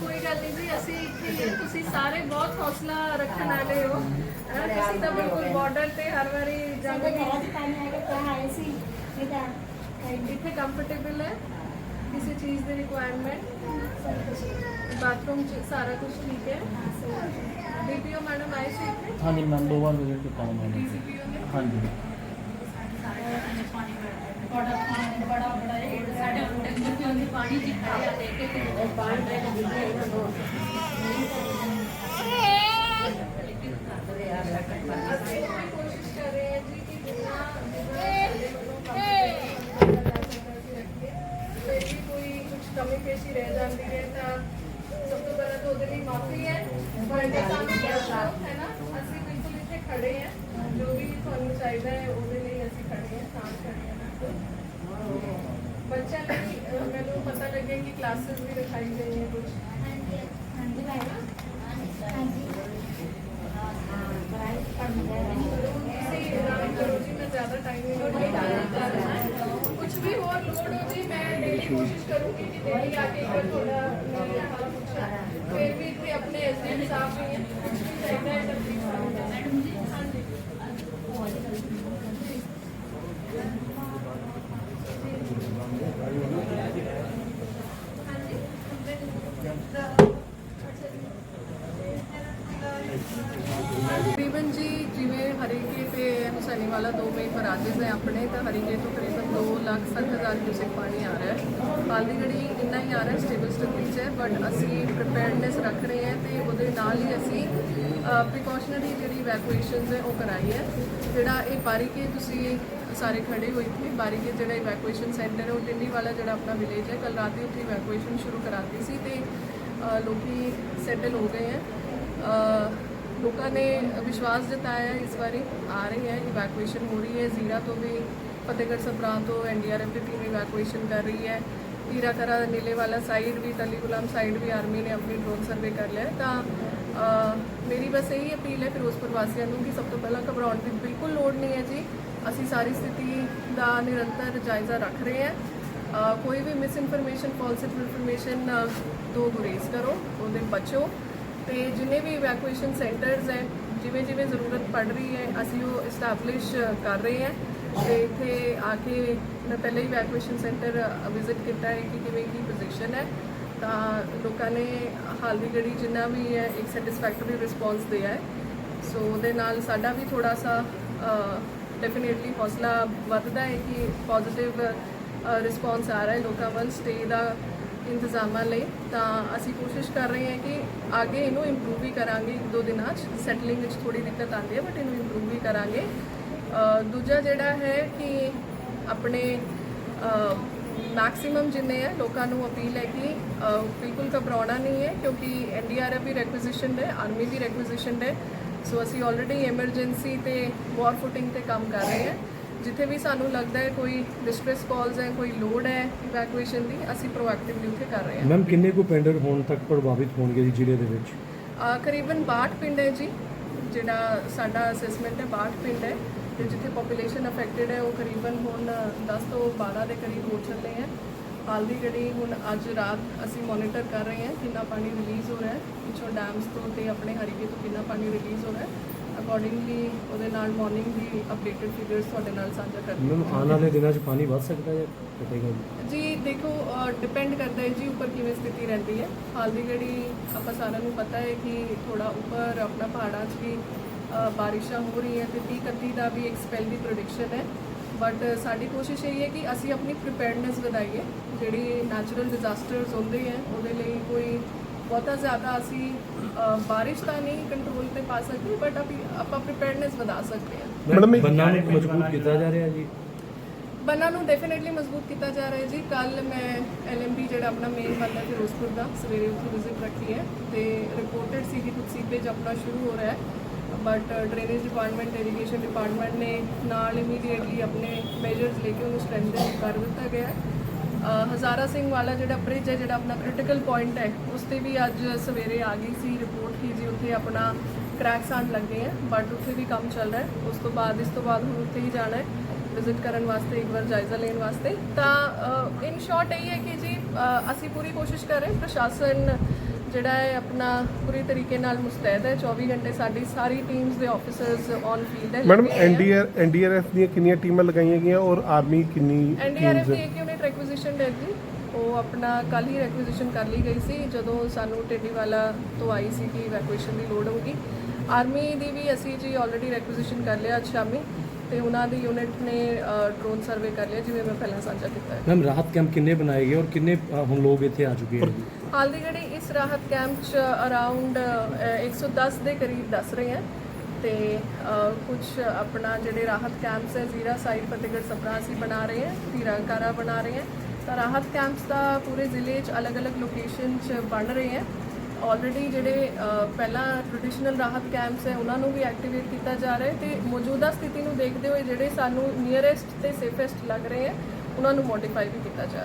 ਕੋਈ ਗੱਲ ਨਹੀਂ ਜੀ ਅਸੀਂ ਇੱਥੇ ਹੀ ਹਾਂ। ਤੁਸੀਂ ਸਾਰੇ ਬਹੁਤ ਹੌਸਲਾ ਰੱਖਣ ਵਾਲੇ ਹੋ। ਹੈਂ, ਤੁਸੀਂ ਤਾਂ ਬਿਲਕੁਲ ਬਾਰਡਰ ਤੇ ਹਰ ਵਾਰੀ ਜਾਂਦੇ ਇੱਥੇ ਕੰਫਰਟੇਬਲ ਹੈ? ਕਿਸੇ ਚੀਜ਼ ਦੀ ਰਿਕੁਆਇਰਮੈਂਟ ਬਾਥਰੂਮ ਚ ਸਾਰਾ ਕੁਝ ਠੀਕ ਹੈ? ਡੀਪੀਓ ਮੈਡਮ ਆਏ ਸੀ ਇੱਥੇ? ਹਾਂਜੀ ਮੈਮ ਦੋ ਵਾਰ ਵਿਜ਼ਿਟ ਕੀਤਾ ਮੈਂ ਡੀਸੀਪੀਓ ਨੇ? ਹਾਂਜੀ। ਬੜਾ ਬੜਾ ਬੜਾ ਇਹ ਸਾਡੇ ਟੈਂਸ਼ਨ ਵੀ ਹੁੰਦੀ ਪਾਣੀ ਚ ਖੜੇ ਆ ਕੇ ਤੇ ਪਾਣੀ ਦੇ ਦਿੱਤੇ ਇਹਨਾਂ ਨੂੰ ਕੋਸ਼ਿਸ਼ ਕਰ ਰਹੇ ਹਾਂ ਜੀ ਕਿ ਜਿੰਨਾ ਕੋਈ ਵੀ ਕੁਝ ਕਮੀ ਪੇਸ਼ੀ ਰਹਿ ਜਾਂਦੀ ਹੈ ਤਾਂ ਸਭ ਤੋਂ ਪਹਿਲਾਂ ਤਾਂ ਉਹਦੇ ਲਈ ਮਾਫੀ ਹੈ ਤੁਹਾਡੇ ਕੰਮ ਕੀਤਾ ਹੈ ਨਾ ਅਸੀਂ ਬਿਲਕੁਲ ਇੱਥੇ ਖੜੇ ਹਾਂ। ਜੋ ਵੀ ਤੁਹਾਨੂੰ ਚਾਹੀਦਾ ਹੈ, ਉਹਦੇ ਲਈ ਅਸੀਂ ਖੜੇ ਹਾਂ ਸਾਥ ਖੜੇ ਹਾਂ ਬਿਲਕੁਲ ਬੱਚਿਆਂ ਲਈ ਅਹ, ਮੈਨੂੰ ਪਤਾ ਇੱਥੇ ਆਪਣੇ ਐਸਡੀਐਮ ਸਾਹਿਬ ਵੀ ਹੈ ਕੁਝ ਵੀ ਚਾਹੀਦਾ ਹੈ ਤਾਂ ਪਲੀਜ਼ ਮੈਡਮ ਜੀ ਹਾਂਜੀ ਤਕਰੀਬਨ ਜੀ ਜਿਵੇਂ ਹਰੀਕੇ ਤੇ ਹੁਸੈਨੀ ਵਾਲਾ ਦੋ ਮੇਨ ਬਰਾਜਸ ਹੈ ਆਪਣੇ ਤਾਂ ਹਰੀਕੇ ਤੋਂ ਤਕਰੀਬਨ 2 ਲੱਖ 60 ਹਜ਼ਾਰ ਕਿਊਸੈਕ ਪਾਣੀ ਆ ਰਿਹਾ ਹੈ। ਇੰਨਾ ਹੀ ਆ ਰਿਹਾ ਸਟੇਬਲ ਸਟੇਜ 'ਚ ਹੈ ਬਟ ਅਸੀਂ ਪ੍ਰਿਪੇਅਰਡਨੈਸ ਰੱਖ ਰਹੇ ਹਾਂ ਤੇ ਉਹਦੇ ਨਾਲ ਹੀ ਅਸੀਂ ਪ੍ਰੀਕਾਸ਼ਨਰੀ ਜਿਹੜੀ ਇਵੈਕੂਏਸ਼ਨਸ ਹੈ ਉਹ ਕਰਾਈ ਹੈ। ਜਿਹੜਾ ਇਹ ਬਾਰੀਕੇ ਤੁਸੀਂ ਸਾਰੇ ਖੜੇ ਹੋਏ ਇੱਥੇ ਬਾਰੀਕੇ ਜਿਹੜਾ ਇਵੈਕੂਏਸ਼ਨ ਸੈਂਟਰ ਹੈ ਉਹ ਟਿੰਡੀ ਵਾਲਾ ਜਿਹੜਾ ਆਪਣਾ ਵਿਲੇਜ ਹੈ ਕੱਲ ਰਾਤੀ ਉੱਥੇ ਇਵੈਕੂਏਸ਼ਨ ਸ਼ੁਰੂ ਕਰਾਤੀ ਸੀ ਤੇ ਅ, ਲੋਕੀ ਸੈਟਲ ਹੋ ਗਏ ਹੈ। ਲੋਕਾਂ ਨੇ ਵਿਸ਼ਵਾਸ ਜਤਾਇਆ ਇਸ ਵਾਰੀ ਆ ਰਹੀ ਹੈ ਇਵੈਕੂਏਸ਼ਨ ਹੋ ਰਹੀ ਹੈ, ਜ਼ੀਰਾ ਤੋਂ ਵੀ ਫਤਿਹਗੜ੍ਹ ਸਭਰਾ ਤੋਂ ਐਨਡੀਆਰਐਫ ਦੀ ਟੀਮ ਇਵੈਕੂਏਸ਼ਨ ਕਰ ਰਹੀ ਹੈ। ਹੀਰਾਕਰਾ ਨੀਲੇ ਵਾਲਾ ਸਾਈਡ ਵੀ ਟਲੀ ਗੁਲਾਮ ਸਾਈਡ ਵੀ ਆਰਮੀ ਨੇ ਆਪਣੀ ਡਰੋਨ ਸਰਵੇ ਕਰ ਲਿਆ ਤਾਂ ਮੇਰੀ ਬਸ ਇਹੀ ਅਪੀਲ ਹੈ ਫਿਰੋਜ਼ਪੁਰ ਵਾਸੀਆਂ ਨੂੰ ਕਿ ਸਭ ਤੋਂ ਪਹਿਲਾਂ ਘਬਰਾਉਣ ਦੀ ਬਿਲਕੁਲ ਲੋੜ ਨਹੀਂ ਹੈ ਜੀ। ਅਸੀਂ ਸਾਰੀ ਸਥਿਤੀ ਦਾ ਨਿਰੰਤਰ ਜਾਇਜ਼ਾ ਰੱਖ ਰਹੇ ਹਾਂ। ਕੋਈ ਵੀ ਮਿਸ ਇਨਫੋਰਮੇਸ਼ਨ ਫਾਲਸ ਇਨਫੋਰਮੇਸ਼ਨ ਤੋਂ ਗੁਰੇਜ਼ ਕਰੋ, ਉਹਦੇ ਬਚੋ। ਤੇ ਜਿੰਨੇ ਵੀ ਇਵੈਕੂਏਸ਼ਨ ਸੈਂਟਰਸ ਹੈ, ਜਿਵੇਂ ਜਿਵੇਂ ਜ਼ਰੂਰਤ ਪੜ ਰਹੀ ਹੈ, ਅਸੀਂ ਉਹ ਇਸਟੈਬਲਿਸ਼ ਕਰ ਰਹੇ ਹਾਂ। ਤੇ ਇੱਥੇ ਆ ਕੇ ਮੈਂ ਪਹਿਲੇ ਇਵੈਕੂਏਸ਼ਨ ਸੈਂਟਰ ਵਿਜ਼ਿਟ ਕੀਤਾ ਹੈ ਕਿ ਕਿਵੇਂ ਕੀ ਪੋਜੀਸ਼ਨ ਹੈ। ਤਾਂ ਲੋਕਾਂ ਨੇ ਹਾਲ ਦੀ ਘੜੀ ਜਿੰਨਾ ਵੀ ਹੈ, ਇੱਕ ਸੈਟੀਸਫੈਕਟਰੀ ਰਿਸਪੌਂਸ ਦਿਆ ਹੈ। ਸੋ ਉਹਦੇ ਨਾਲ ਸਾਡਾ ਵੀ ਥੋੜਾ ਸਾ ਡੈਫੀਨੇਟਲੀ ਹੌਸਲਾ ਵੱਧਦਾ ਹੈ ਕਿ ਪੋਜ਼ਿਟਿਵ ਰਿਸਪੌਂਸ ਆ ਰਿਹਾ ਹੈ। ਲੋਕਾਂ ਵੱਲ ਸਟੇ ਦਾ ਇੰਤਜ਼ਾਮਾਂ ਲਈ, ਤਾਂ ਅਸੀਂ ਕੋਸ਼ਿਸ਼ ਕਰ ਰਹੇ ਹਾਂ ਕਿ ਅੱਗੇ ਇਹਨੂੰ ਇੰਪਰੂਵ ਵੀ ਕਰਾਂਗੇ ਇੱਕ ਦੋ ਦਿਨਾਂ 'ਚ। ਸੈਟਲਿੰਗ ਵਿੱਚ ਥੋੜੀ ਦਿੱਕਤ ਆਉਂਦੀ ਹੈ ਬਟ ਇਹਨੂੰ ਇੰਪਰੂਵ ਵੀ ਕਰਾਂਗੇ। ਦੂਜਾ ਜਿਹੜਾ ਹੈ ਕਿ ਆਪਣੇ ਮੈਕਸਿਮਮ ਜਿੰਨੇ ਹੈ ਲੋਕਾਂ ਨੂੰ ਅਪੀਲ ਹੈ ਕਿ ਬਿਲਕੁਲ ਘਬਰਾਉਣਾ ਨਹੀਂ ਹੈ, ਕਿਉਂਕਿ ਐਨਡੀਆਰਐਫ ਵੀ ਰੈਕੁਇਜ਼ੀਸ਼ਨ ਹੈ ਆਰਮੀ ਵੀ ਰੈਕੁਇਜ਼ੀਸ਼ਨ ਹੈ। ਸੋ ਅਸੀਂ ਆਲਰੇਡੀ ਐਮਰਜੈਂਸੀ ਤੇ ਵਾਰ ਫੁਟਿੰਗ ਤੇ ਕੰਮ ਕਰ ਰਹੇ ਹਾਂ। ਜਿੱਥੇ ਵੀ ਸਾਨੂੰ ਲੱਗਦਾ ਹੈ ਕੋਈ ਡਿਸਟ੍ਰੈਸ ਕਾਲਸ ਹੈ ਕੋਈ ਲੋਡ ਹੈ ਇਵੈਕੂਏਸ਼ਨ ਦੀ ਅਸੀਂ ਪ੍ਰੋਐਕਟਿਵਲੀ ਉੱਥੇ ਕਰ ਰਹੇ ਹਾਂ। ਮੈਮ ਕਿੰਨੇ ਕੁ ਪਿੰਡ ਹੁਣ ਤੱਕ ਪ੍ਰਭਾਵਿਤ ਹੋਣਗੇ ਜੀ ਜ਼ਿਲ੍ਹੇ ਦੇ ਵਿੱਚ? ਅ, ਕਰੀਬਨ 62 ਪਿੰਡ ਹੈ ਜੀ। ਜਿਹੜਾ ਸਾਡਾ ਅਸੈਸਮੈਂਟ ਹੈ 62 ਪਿੰਡ ਹੈ। ਤੇ ਜਿੱਥੇ ਪੋਪੂਲੇਸ਼ਨ ਅਫੈਕਟਡ ਹੈ ਉਹ ਕਰੀਬਨ ਹੁਣ 10 ਤੋਂ 12 ਦੇ ਕਰੀਬ ਹੋ ਚੱਲੇ ਹੈ। ਹਾਲ ਦੀ ਘੜੀ ਹੁਣ ਅੱਜ ਰਾਤ ਅਸੀਂ ਮੋਨੀਟਰ ਕਰ ਰਹੇ ਹਾਂ ਕਿੰਨਾ ਪਾਣੀ ਰਿਲੀਜ਼ ਹੋ ਰਿਹਾ ਹੈ। ਪਿੱਛੋਂ ਡੈਮਸ ਤੋਂ ਤੇ ਆਪਣੇ ਹਰੀਕੇ ਤੋਂ ਕਿੰਨਾ ਪਾਣੀ ਰਿਲੀਜ਼ ਹੋ ਰਿਹਾ ਹੈ। ਅਕੋਰਡਿੰਗਲੀ ਉਹਦੇ ਨਾਲ ਮਾਰਨਿੰਗ ਦੀ ਅਪਡੇਟਡ ਫਿਗਰਸ ਤੁਹਾਡੇ ਨਾਲ ਸਾਂਝਾ ਕਰਦੇ ਮੈਮ ਆਉਣ ਵਾਲੇ ਦਿਨਾਂ 'ਚ ਪਾਣੀ ਵੱਧ ਸਕਦਾ ਹੈ ਘਟੇਗਾ ਜੀ? ਜੀ ਦੇਖੋ ਡਿਪੈਂਡ ਕਰਦਾ ਹੈ ਜੀ ਉੱਪਰ ਕਿਵੇਂ ਸਥਿਤੀ ਰਹਿੰਦੀ ਹੈ। ਹਾਲ ਦੀ ਘੜੀ ਆਪਾਂ ਸਾਰਿਆਂ ਨੂੰ ਪਤਾ ਹੈ ਕਿ ਥੋੜਾ ਉੱਪਰ ਆਪਣਾ ਪਹਾੜਾਂ 'ਚ ਵੀ ਬਾਰਿਸ਼ਾਂ ਹੋ ਰਹੀਆਂ ਤੇ 30 31 ਦਾ ਵੀ ਇੱਕ ਸਪੈਲ ਦੀ ਪ੍ਰੈਡਿਕਸ਼ਨ ਹੈ। ਬਟ ਸਾਡੀ ਕੋਸ਼ਿਸ਼ ਇਹ ਹੈ ਕਿ ਅਸੀਂ ਆਪਣੀ ਪ੍ਰੀਪੇਅਰਡਨੈਸ ਵਧਾਈਏ। ਜਿਹੜੀ ਨੈਚੁਰਲ ਡਿਜ਼ਾਸਟਰਸ ਹੁੰਦੇ ਹੈ ਉਹਦੇ ਲਈ ਕੋਈ ਬਹੁਤਾ ਜ਼ਿਆਦਾ ਅਸੀਂ ਬਾਰਿਸ਼ ਤਾਂ ਨਹੀਂ ਕੰਟਰੋਲ ਤੇ ਪਾ ਸਕਦੇ ਬਟ ਆਪਾਂ ਪ੍ਰੀਪੇਅਰਡਨੈਸ ਵਧਾ ਸਕਦੇ ਹਾਂ। ਮੈਡਮ ਬੰਨਾਂ ਨੂੰ ਮਜ਼ਬੂਤ ਕੀਤਾ ਜਾ ਰਿਹਾ ਜੀ? ਬੰਨਾਂ ਨੂੰ ਡੈਫੀਨਿਟਲੀ ਮਜ਼ਬੂਤ ਕੀਤਾ ਜਾ ਰਿਹਾ ਹੈ ਜੀ। ਕੱਲ ਮੈਂ ਐਲਐਮਡੀ ਜਿਹੜਾ ਆਪਣਾ ਮੇਨ ਬੰਦਾ ਫਿਰੋਜ਼ਪੁਰ ਦਾ ਸਵੇਰੇ ਉੱਥੇ ਵਿਜ਼ਿਟ ਰੱਖੀ ਹੈ ਤੇ ਰਿਪੋਰਟਡ ਸੀ ਕਿ ਕੁਝ ਸੀਪੇਜ ਆਪਣਾ ਸ਼ੁਰੂ ਹੋ ਰਿਹਾ ਹੈ। But drainage department irrigation department ਨੇ ਨਾਲ ਇਮੀਡੀਏਟਲੀ ਆਪਣੇ ਮੈਜਰਸ ਲੈ ਕੇ ਉਹਨੂੰ ਸਟਰੈਂਥਨ ਕਰ ਦਿੱਤਾ ਗਿਆ ਹੈ। ਹਜ਼ਾਰਾ ਸਿੰਘ ਵਾਲਾ ਜਿਹੜਾ ਬ੍ਰਿਜ ਹੈ ਜਿਹੜਾ ਆਪਣਾ ਕ੍ਰਿਟੀਕਲ ਪੁਆਇੰਟ ਹੈ ਉਸ ਤੇ ਵੀ ਅੱਜ ਸਵੇਰੇ ਆ ਗਈ ਸੀ ਰਿਪੋਰਟ ਕੀ ਜੀ ਉੱਥੇ ਆਪਣਾ ਕ੍ਰੈਕਸ ਆਉਣ ਲੱਗੇ ਹੈ ਬਟ ਉੱਥੇ ਵੀ ਕੰਮ ਚੱਲ ਰਿਹਾ ਹੈ ਉਸ ਤੋਂ ਬਾਅਦ ਇਸ ਤੋਂ ਬਾਅਦ ਹੁਣ ਉੱਥੇ ਹੀ ਜਾਣਾ ਹੈ ਵਿਜ਼ਿਟ ਕਰਨ ਵਾਸਤੇ ਇੱਕ ਵਾਰ ਜਾਇਜ਼ਾ ਲੈਣ ਵਾਸਤੇ ਤਾਂ ਇਨ ਸ਼ਾਰਟ ਇਹ ਹੈ ਕਿ ਜੀ ਅਸੀਂ ਪੂਰੀ ਕੋਸ਼ਿਸ਼ ਕਰ ਰਹੇ। ਪ੍ਰਸ਼ਾਸਨ ਜਿਹੜਾ ਹੈ ਆਪਣਾ ਪੂਰੀ ਤਰੀਕੇ ਨਾਲ ਮੁਸਤੈਦ ਹੈ 24 ਘੰਟੇ ਸਾਡੀ ਸਾਰੀ ਟੀਮਸ ਦੇ ਆਫੀਸਰਸ ਔਨ ਫੀਲਡ ਹੈ ਮੈਡਮ ਆ। ਐਨਡੀਆਰ ਐਨਡੀਆਰਐਫ ਦੀਆਂ ਕਿੰਨੀਆਂ ਟੀਮਾਂ ਲਗਾਈਆਂ ਗਈਆਂ ਔਰ ਆਰਮੀ ਕਿੰਨੀ ਐਨਡੀਆਰਐਫ ਦੀ? ਇੱਕ ਯੂਨਿਟ ਰੈਕੁਜੀਸ਼ਨ ਹੈ ਜੀ। ਉਹ ਆਪਣਾ ਕੱਲ ਹੀ ਰੈਕੁਜੀਸ਼ਨ ਕਰ ਲਈ ਗਈ ਸੀ ਜਦੋਂ ਸਾਨੂੰ ਟੇਡੀਵਾਲਾ ਤੋਂ ਆਈ ਸੀ ਕਿ ਇਵੈਕੂਏਸ਼ਨ ਦੀ ਲੋੜ ਹੋਊਗੀ। ਆਰਮੀ ਦੀ ਵੀ ਅਸੀਂ ਜੀ ਆਲਰੇਡੀ ਰੈਕੁਜੀਸ਼ਨ ਕਰ ਲਿਆ ਅੱਜ ਸ਼ਾਮੀ ਤੇ ਉਹਨਾਂ ਦੀ ਯੂਨਿਟ ਨੇ ਡਰੋਨ ਸਰਵੇ ਕਰ ਲਿਆ ਜਿਵੇਂ ਮੈਂ ਪਹਿਲਾਂ ਸਾਂਝਾ ਕੀਤਾ ਹੈ। ਮੈਮ ਰਾਹਤ ਕੈਂਪ ਕਿੰਨੇ ਬਣਾਏ ਗਏ ਔਰ ਕਿੰਨੇ ਹੁਣ ਲੋਕ ਇੱਥੇ ਆ ਚੁੱਕੇ ਹਨ? ਹਾਲ ਦੀ ਜਿਹੜੀ ਇਸ ਰਾਹਤ ਕੈਂਪ ਚ ਅਰਾਊਂਡ 110 ਦੇ ਕਰੀਬ ਦੱਸ ਰਹੇ ਹੈ। ਤੇ ਕੁਝ ਆਪਣਾ ਜਿਹੜੇ ਰਾਹਤ ਕੈਂਪਸ ਹੈ, ਜ਼ੀਰਾ ਸਾਈਡ ਫਤਿਹਗੜ੍ਹ ਸਪਰਾ ਅਸੀਂ ਬਣਾ ਰਹੇ ਹਾਂ ਧੀਰਾਂਕਾਰਾ ਬਣਾ ਰਹੇ ਹਾਂ। ਤਾਂ ਰਾਹਤ ਕੈਂਪਸ ਦਾ ਪੂਰੇ ਜ਼ਿਲ੍ਹੇ 'ਚ ਅਲੱਗ-ਅਲੱਗ ਲੋਕੇਸ਼ਨ 'ਚ ਬਣ ਰਹੇ ਹੈ। ਆਲਰੇਡੀ ਜਿਹੜੇ ਪਹਿਲਾਂ ਟ੍ਰੈਡੀਸ਼ਨਲ ਰਾਹਤ ਕੈਂਪਸ ਹੈ, ਉਹਨਾਂ ਨੂੰ ਵੀ ਐਕਟੀਵੇਟ ਕੀਤਾ ਜਾ ਰਿਹਾ ਹੈ ਤੇ ਮੌਜੂਦਾ ਸਥਿਤੀ ਨੂੰ ਦੇਖਦੇ ਹੋਏ ਜਿਹੜੇ ਸਾਨੂੰ ਨੀਅਰੈਸਟ ਤੇ ਸੇਫੈਸਟ ਲੱਗ ਰਹੇ ਹੈ, ਉਹਨਾਂ ਨੂੰ ਮੋਡੀਫਾਈ ਵੀ ਕੀਤਾ ਜਾ ਰਿਹਾ